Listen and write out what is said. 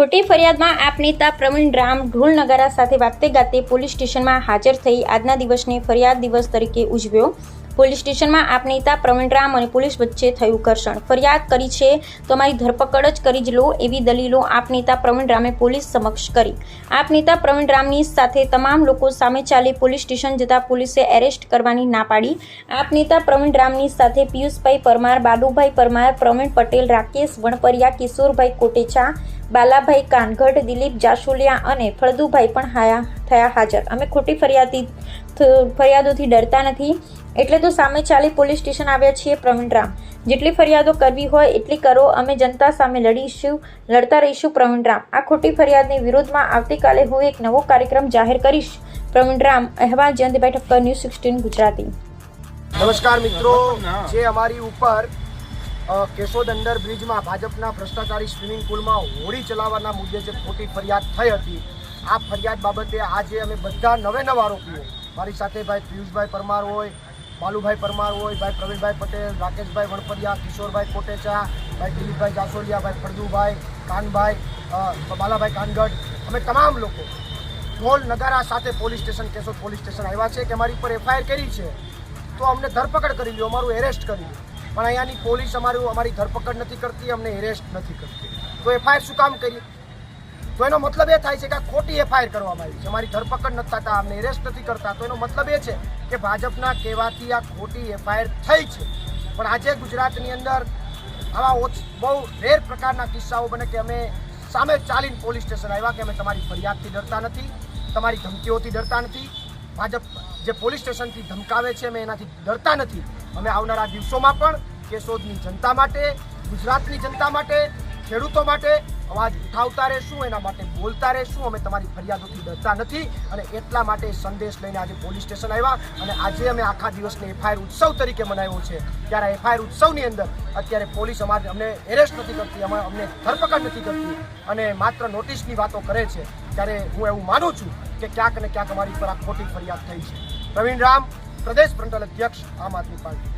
ખોટી ફરિયાદમાં આપ નેતા પ્રવીણ રામ ઢોલ નગારા સાથે વાગતે ગાતે પોલીસ સ્ટેશનમાં હાજર થઈ આજના દિવસને ફરિયાદ દિવસ તરીકે ઉજવ્યો. પોલીસ સ્ટેશનમાં આપ નેતા પ્રવીણ રામ અને પોલીસ વચ્ચે થયું ઘર્ષણ. ફરિયાદ કરી છે તો અમારી ધરપકડ જ કરી જ લો એવી દલીલો આપ નેતા પ્રવીણ રામે પોલીસ સમક્ષ કરી. આપ નેતા પ્રવીણ રામની સાથે તમામ લોકો સામે ચાલી પોલીસ સ્ટેશન જતા પોલીસે એરેસ્ટ કરવાની ના પાડી. આપ નેતા પ્રવીણ રામની સાથે પિયુષભાઈ પરમાર બાલુભાઈ પરમાર, પ્રવીણ પટેલ, રાકેશ વણપરિયા, કિશોરભાઈ કોટેચા, બાલાભાઈ કાનગઢ દિલીપ જાસુલિયા અને ફળદુભાઈ પણ હાયા થયા હાજર. અમે ખોટી ફરિયાદી ફરિયાદોથી ડરતા નથી. એટલે તો સામે ચાલી પોલીસ સ્ટેશન આવ્યા છીએ પ્રવીણ રામ. જેટલી ફરિયાદો કરવી હોય એટલી કરો અમે જનતા સામે લડીશું લડતા રહીશું પ્રવીણરામ આ ખોટી ફરિયાદની વિરોધમાં આવતીકાલે હું એક નવો કાર્યક્રમ જાહેર કરીશ. પ્રવીણરામ રામ અહેવાલ જયંતિભાઈ પર ન્યૂઝ સિક્સટીન ગુજરાતી. નમસ્કાર મિત્રો. જે અમારી ઉપર કેશોદ અંડર બ્રિજમાં ભાજપના ભ્રષ્ટાચારી સ્વિમિંગ પુલમાં હોડી ચલાવવાના મુદ્દે જે ખોટી ફરિયાદ થઈ હતી આ ફરિયાદ બાબતે આજે અમે બધા નવે નવા આરોપીઓ મારી સાથે ભાઈ પિયુષભાઈ પરમાર હોય બાલુભાઈ પરમાર હોય, ભાઈ પ્રવીણભાઈ પટેલ, રાકેશભાઈ વણપરિયા, કિશોરભાઈ કોટેચા, ભાઈ દિલીપભાઈ જાસોલિયા, ભાઈ ફળદુભાઈ કાનભાઈ બાલાભાઈ કાનગઢ, અમે તમામ લોકો ઢોલ નગારા સાથે police station, Keshod police station આવ્યા છે કે અમારી ઉપર એફઆઈઆર કરી છે. તો અમને ધરપકડ કરી લ્યો, અમારું એરેસ્ટ કરી લ્યો. પણ અહીંયાની પોલીસ અમારું, અમારી ધરપકડ નથી કરતી, અમને એરેસ્ટ નથી કરતી. તો એફઆઈઆર શું કામ કરી? તો એનો મતલબ એ થાય છે કે ખોટી એફઆઈઆર કરવામાં આવી છે. અમારી ધરપકડ નથી થતા, અમને એરેસ્ટ નથી કરતા. તો એનો મતલબ એ છે કે ભાજપના કહેવાથી આ ખોટી એફઆઈઆર થઈ છે. પણ આજે ગુજરાતની અંદર આવા બહુ રેર પ્રકારના કિસ્સાઓ બને કે અમે સામે ચાલીને પોલીસ સ્ટેશન આવ્યા કે અમે તમારી ફરિયાદથી ડરતા નથી, તમારી ધમકીઓથી ડરતા નથી. ભાજપ જે પોલીસ સ્ટેશનથી ધમકાવે છે, અમે એનાથી ડરતા નથી. અમે આવનારા દિવસોમાં પણ કેશોદની જનતા માટે, ગુજરાતની જનતા માટે ખેડૂતો માટે અવાજ ઉઠાવતા રહેશું, એના માટે બોલતા રહેશું. અમે તમારી ફરિયાદોથી ડરતા નથી અને એટલા માટે સંદેશ લઈને આજે પોલીસ સ્ટેશન આવ્યા અને આજે અમે આખા દિવસને એફઆઈઆર ઉત્સવ તરીકે મનાવ્યો છે. ત્યારે એફઆઈઆર ઉત્સવની અંદર અત્યારે પોલીસ અમારે અમને એરેસ્ટ નથી કરતી અમે અમને ધરપકડ નથી કરતી અને માત્ર નોટિસની વાતો કરે છે. ત્યારે હું એવું માનું છું કે ક્યાંક ને ક્યાંક અમારી પર આ ખોટી ફરિયાદ થઈ છે. પ્રવીણ રામ, પ્રદેશ ફ્રન્ટલ અધ્યક્ષ આમ આદમી પાર્ટી.